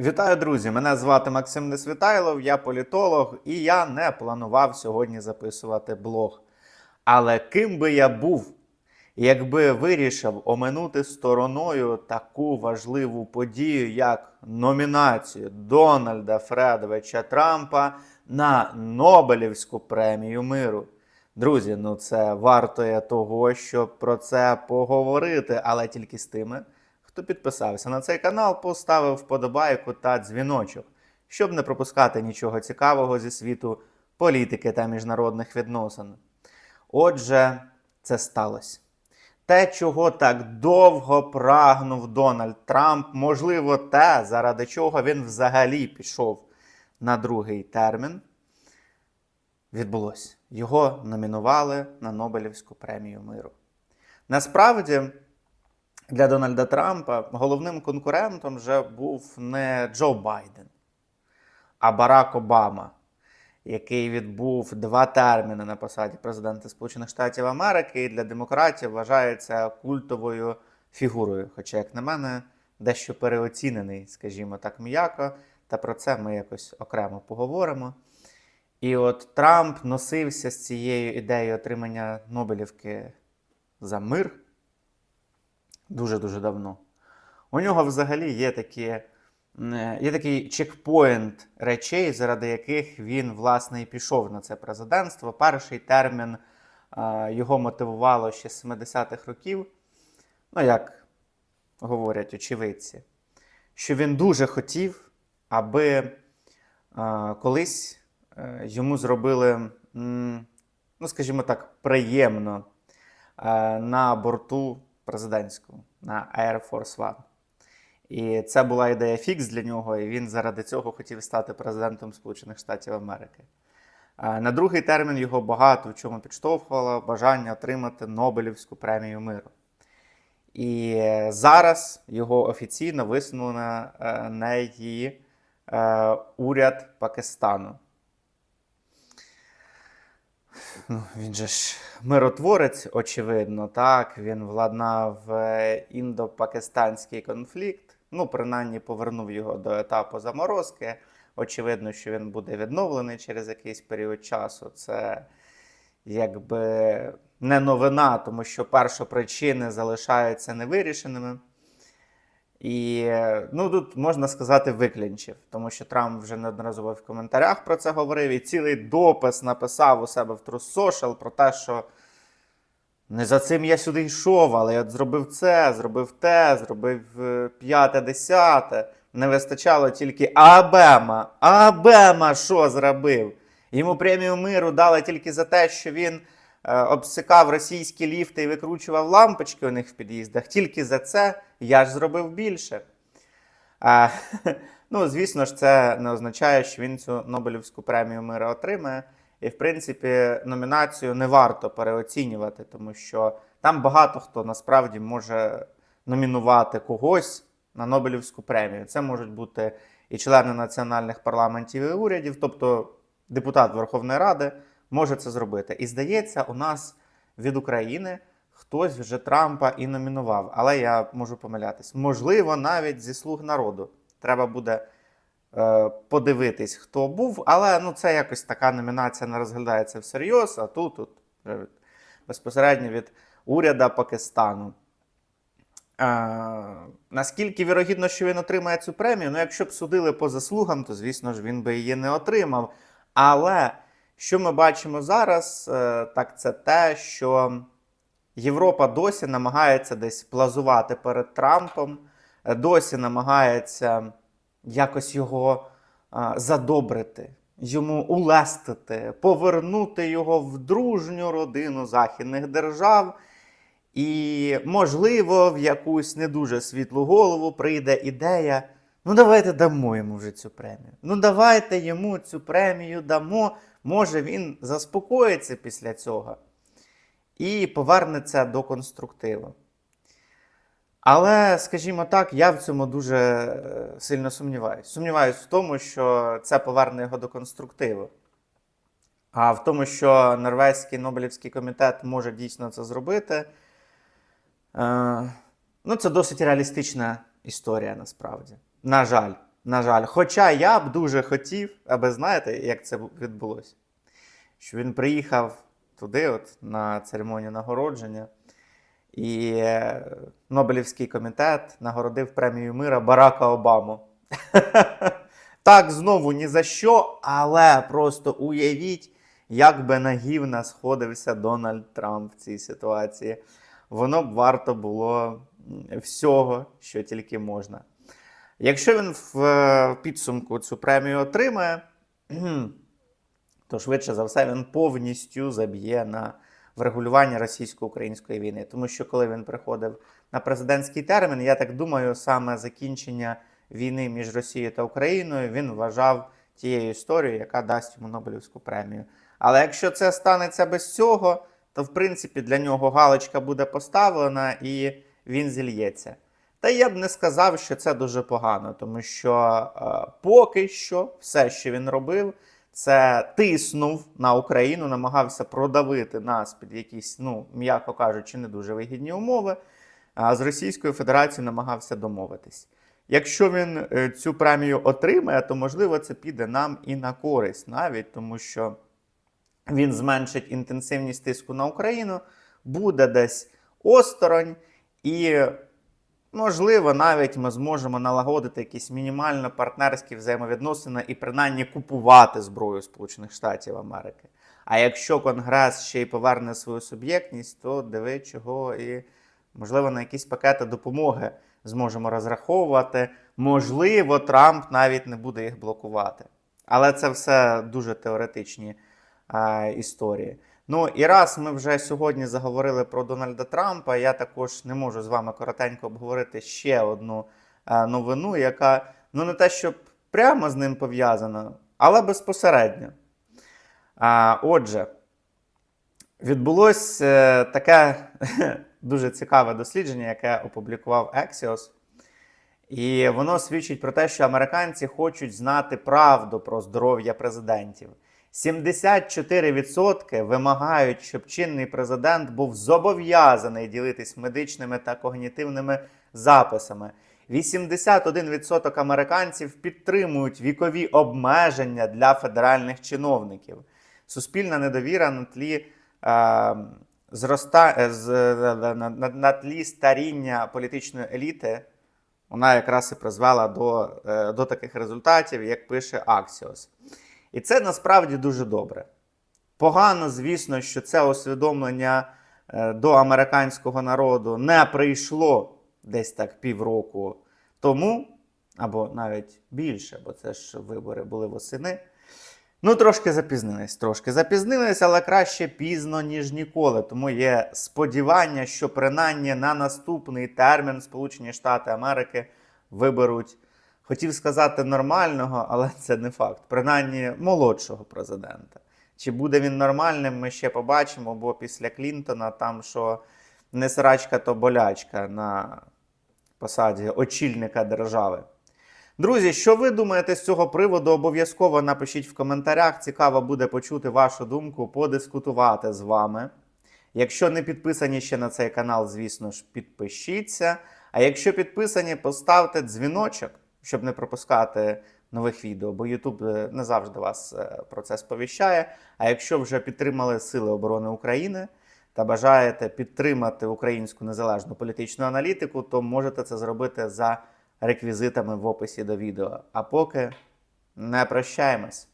Вітаю, друзі! Мене звати Максим Несвітайлов, я політолог, і я не планував сьогодні записувати блог. Але ким би я був, якби вирішив оминути стороною таку важливу подію, як номінацію Дональда Фредовича Трампа на Нобелівську премію миру. Друзі, ну це вартує того, щоб про це поговорити, але тільки з тими, хто підписався на цей канал, поставив вподобайку та дзвіночок, щоб не пропускати нічого цікавого зі світу політики та міжнародних відносин. Отже, це сталося. Те, чого так довго прагнув Дональд Трамп, можливо, те, заради чого він взагалі пішов на другий термін, відбулося. Його номінували на Нобелівську премію миру. Насправді, для Дональда Трампа головним конкурентом вже був не Джо Байден, а Барак Обама, який відбув два терміни на посаді президента Сполучених Штатів Америки і для демократів вважається культовою фігурою. Хоча, як на мене, дещо переоцінений, скажімо так, м'яко, та про це ми якось окремо поговоримо. І от Трамп носився з цією ідеєю отримання Нобелівки за мир дуже-дуже давно. У нього взагалі є такі, е, є такий чекпоінт речей, заради яких він, власне, і пішов на це президентство. Перший термін е, його мотивувало ще з 70-х років. Ну, як говорять очевидці, що він дуже хотів, аби е, колись йому зробили, ну, скажімо так, приємно на борту президентському на Air Force One. І це була ідея фікс для нього, і він заради цього хотів стати президентом Сполучених Штатів Америки. На другий термін його багато в чому підштовхувало бажання отримати Нобелівську премію миру. І зараз його офіційно висунули на е, неї е, уряд Пакистану. Ну, він же ж миротворець, очевидно, так. Він владнав е, індо-пакистанський конфлікт. Ну, принаймні, повернув його до етапу заморозки. Очевидно, що він буде відновлений через якийсь період часу. Це якби не новина, тому що першопричини залишаються невирішеними. І ну тут можна сказати виклінчив, тому що Трамп вже неодноразово в коментарях про це говорив, і цілий допис написав у себе в True Social про те, що не за цим я сюди йшов, але я зробив це, зробив те, зробив е, п'яте, десяте. Не вистачало тільки Абема. Абема що зробив? Йому премію миру дали тільки за те, що він е, обсикав російські ліфти і викручував лампочки у них в під'їздах. Тільки за це я ж зробив більше. А, ну, звісно ж, це не означає, що він цю Нобелівську премію миру отримає. І, в принципі, номінацію не варто переоцінювати, тому що там багато хто насправді може номінувати когось на Нобелівську премію. Це можуть бути і члени національних парламентів і урядів, тобто депутат Верховної Ради може це зробити. І здається, у нас від України хтось вже Трампа і номінував, але я можу помилятись. Можливо, навіть зі слуг народу. Треба буде е, подивитись, хто був, але ну, це якось така номінація не розглядається всерйоз, а тут, тут безпосередньо від уряду Пакистану. Е, наскільки вірогідно, що він отримає цю премію? Ну, якщо б судили по заслугам, то звісно ж він би її не отримав. Але що ми бачимо зараз, е, так це те, що Європа досі намагається десь плазувати перед Трампом, е, досі намагається якось його задобрити, йому улестити, повернути його в дружню родину західних держав. І, можливо, в якусь не дуже світлу голову прийде ідея. Ну, давайте дамо йому вже цю премію. Ну, давайте йому цю премію дамо. Може, він заспокоїться після цього і повернеться до конструктиву. Але, скажімо так, я в цьому дуже е, сильно сумніваюся. Сумніваюсь в тому, що це поверне його до конструктиву. А в тому, що Норвезький Нобелівський комітет може дійсно це зробити, е, ну, це досить реалістична історія насправді. На жаль, На жаль. Хоча я б дуже хотів, аби знаєте, як це відбулося. Що він приїхав туди, от, на церемонію нагородження, і е, Нобелівський комітет нагородив премію мира Барака Обаму. Так, знову ні за що, але просто уявіть, як би нагівно сходився Дональд Трамп в цій ситуації. Воно б варто було всього, що тільки можна. Якщо він в е, підсумку цю премію отримає, то швидше за все він повністю заб'є на врегулювання російсько-української війни. Тому що коли він приходив на президентський термін, я так думаю, саме закінчення війни між Росією та Україною він вважав тією історією, яка дасть йому Нобелівську премію. Але якщо це станеться без цього, то в принципі для нього галочка буде поставлена і він зільється. Та я б не сказав, що це дуже погано, тому що е, поки що все, що він робив, це тиснув на Україну, намагався продавити нас під якісь, ну м'яко кажучи, не дуже вигідні умови. А з Російською Федерацією намагався домовитись. Якщо він е, цю премію отримає, то можливо це піде нам і на користь, навіть тому що він зменшить інтенсивність тиску на Україну, буде десь осторонь, і, можливо, навіть ми зможемо налагодити якісь мінімально партнерські взаємовідносини і принаймні купувати зброю Сполучених Штатів Америки. А якщо Конгрес ще й поверне свою суб'єктність, то диви чого і, можливо, на якісь пакети допомоги зможемо розраховувати. Можливо, Трамп навіть не буде їх блокувати. Але це все дуже теоретичні е, історії. Ну і раз ми вже сьогодні заговорили про Дональда Трампа, я також не можу з вами коротенько обговорити ще одну е, новину, яка ну не те, щоб прямо з ним пов'язана, але безпосередньо. А, отже, відбулось е, таке дуже цікаве дослідження, яке опублікував Axios. І воно свідчить про те, що американці хочуть знати правду про здоров'я президентів. 74% вимагають, щоб чинний президент був зобов'язаний ділитись медичними та когнітивними записами. 81% американців підтримують вікові обмеження для федеральних чиновників. Суспільна недовіра на тлі е, зроста, е, з, на, на, на тлі старіння політичної еліти. Вона якраз і призвела до, е, до таких результатів, як пише Axios. І це насправді дуже добре. Погано, звісно, що це усвідомлення е, до американського народу не прийшло десь так півроку тому, або навіть більше, бо це ж вибори були восени. Ну, трошки запізнились, трошки запізнились, але краще пізно, ніж ніколи. Тому є сподівання, що принаймні на наступний термін Сполучені Штати Америки виберуть, хотів сказати, нормального, але це не факт. Принаймні молодшого президента. Чи буде він нормальним, ми ще побачимо, бо після Клінтона там що не срачка, то болячка на посаді очільника держави. Друзі, що ви думаєте з цього приводу? Обов'язково напишіть в коментарях. Цікаво буде почути вашу думку, подискутувати з вами. Якщо не підписані ще на цей канал, звісно ж, підпишіться. А якщо підписані, поставте дзвіночок, щоб не пропускати нових відео, бо YouTube не завжди вас е, про це сповіщає. А якщо вже підтримали Сили оборони України та бажаєте підтримати українську незалежну політичну аналітику, то можете це зробити за реквізитами в описі до відео. А поки не прощаємось.